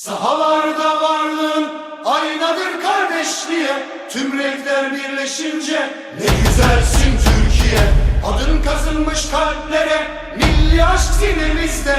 Sahalarda varlığın aynadır kardeşliğe. Tüm renkler birleşince ne güzelsin Türkiye. Adın kazınmış kalplere milli aşk sinemizde.